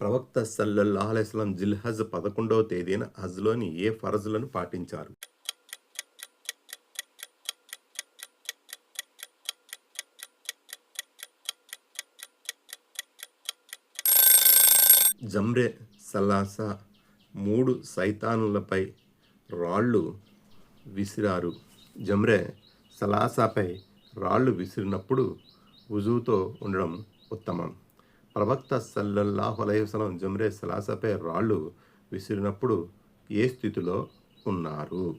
ప్రవక్త సల్లల్లాహు అలైహి జిల్హజ్ పదకొండవ తేదీన హజ్లోని ఏ ఫరజులను పాటించారు? జమ్రే సలాసా మూడు సైతానులపై రాళ్ళు విసిరారు. జమ్రే సలాసాపై రాళ్ళు విసిరినప్పుడు వుజుతో ఉండడం ఉత్తమం. ప్రవక్త సల్లల్లాహు అలైహి జమ్రే సలాసపై రాళ్ళు విసిరినప్పుడు ఏ స్థితిలో ఉన్నారు?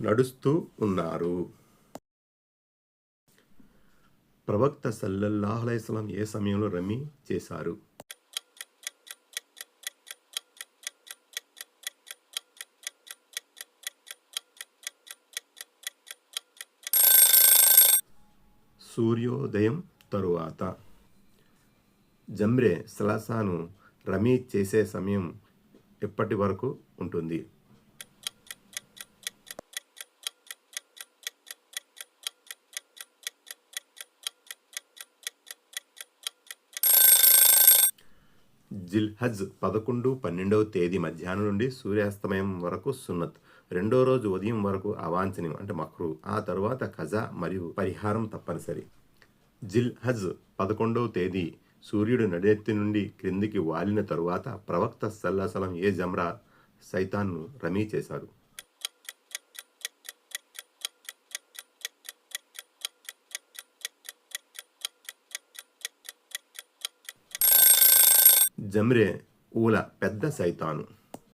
నడుస్తూ ఉన్నారు. ప్రవక్త సల్లల్లాహులైస్లం ఏ సమయంలో రమీ చేశారు? సూర్యోదయం తరువాత. జమ్రే సలాసాను రమీ చేసే సమయం ఎప్పటి వరకు ఉంటుంది? జిల్హజ్ పదకొండు పన్నెండవ తేదీ మధ్యాహ్నం నుండి సూర్యాస్తమయం వరకు సున్నత్. రెండో రోజు ఉదయం వరకు అవాంఛనీయం అంటే మక్రు. ఆ తరువాత ఖజా మరియు పరిహారం తప్పనిసరి. జిల్ హజ్ పదకొండవ తేదీ సూర్యుడు నడెత్తి నుండి క్రిందికి వాలిన తరువాత ప్రవక్త సల్లాసలం ఏ జమ్రా సైతాన్ను రమీ చేశారు జమ్రే ఊల పెద్ద సైతాను.